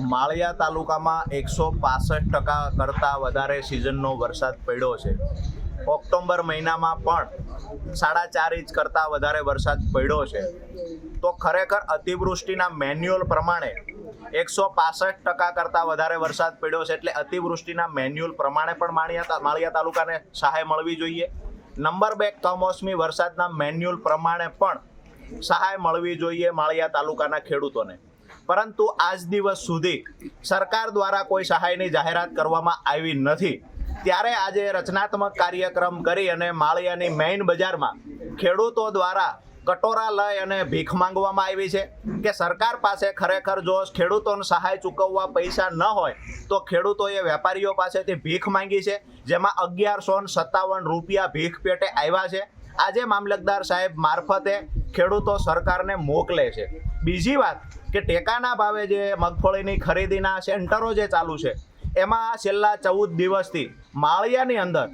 માળિયા તાલુકામાં એકસો પાસઠ ટકા કરતાં વધારે સિઝનનો વરસાદ પડ્યો છે. ઓક્ટોબર મહિનામાં પણ સાડા ચાર ઇંચ કરતાં વધારે વરસાદ પડ્યો છે. તો ખરેખર અતિવૃષ્ટિના મેન્યુઅલ પ્રમાણે એકસો પાસઠ ટકા કરતાં વધારે વરસાદ પડ્યો છે એટલે અતિવૃષ્ટિના મેન્યુઅલ પ્રમાણે પણ માળિયા માળિયા તાલુકાને સહાય મળવી જોઈએ. નંબર બે, કમોસમી વરસાદના મેન્યુઅલ પ્રમાણે પણ સહાય મળવી જોઈએ માળિયા તાલુકાના ખેડૂતોને. પરંતુ આજ દિવસ સુધી સરકાર દ્વારા કોઈ સહાયની જાહેરાત કરવામાં આવી નથી. ત્યારે આજે રચનાત્મક કાર્યક્રમ કરી અને માળિયાની મેઇન બજારમાં ખેડૂતો દ્વારા કટોરા લઈ અને ભીખ માંગવામાં આવી છે કે સરકાર પાસે ખરેખર જો ખેડૂતોને સહાય ચૂકવવા પૈસા ન હોય, તો ખેડૂતોએ વેપારીઓ પાસેથી ભીખ માંગી છે, જેમાં અગિયારસો સત્તાવન રૂપિયા ભીખ પેટે આવ્યા છે. આજે મામલતદાર સાહેબ મારફતે ખેડૂતો સરકારને મોકલે છે. બીજી વાત કે ટેકાના ભાવે જે મગફળીની ખરીદીના સેન્ટરો જે ચાલુ છે, એમાં છેલ્લા ચૌદ દિવસથી માળિયાની અંદર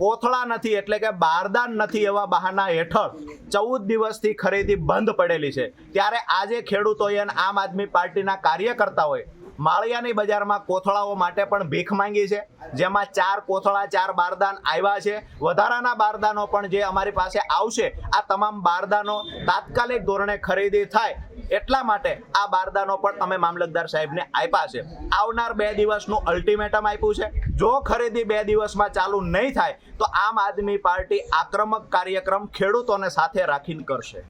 કોથળા નથી એટલે કે બારદાન નથી એવા બહાના હેઠળ ચૌદ દિવસથી ખરીદી બંધ પડેલી છે. ત્યારે આજે ખેડૂતોએ આમ આદમી પાર્ટીના કાર્યકર્તાઓએ માળિયાની બજારમાં કોથળાઓ માટે પણ ભીખ માંગી છે. જેમાં ચાર કોથળા, ચાર બારદાન આવ્યા છે. વધારાના બારદાનો પણ જે અમારી પાસે આવશે, આ તમામ બારદાનો તાત્કાલિક ધોરણે ખરીદી થાય એટલા માટે આ બારદાનો પણ અમે મામલતદાર સાહેબને આપ્યા છે. આવનાર બે દિવસનું અલ્ટિમેટમ આપ્યું છે. જો ખરીદી બે દિવસમાં ચાલુ નહીં થાય, તો આમ આદમી પાર્ટી આક્રમક કાર્યક્રમ ખેડૂતોને સાથે રાખીને કરશે.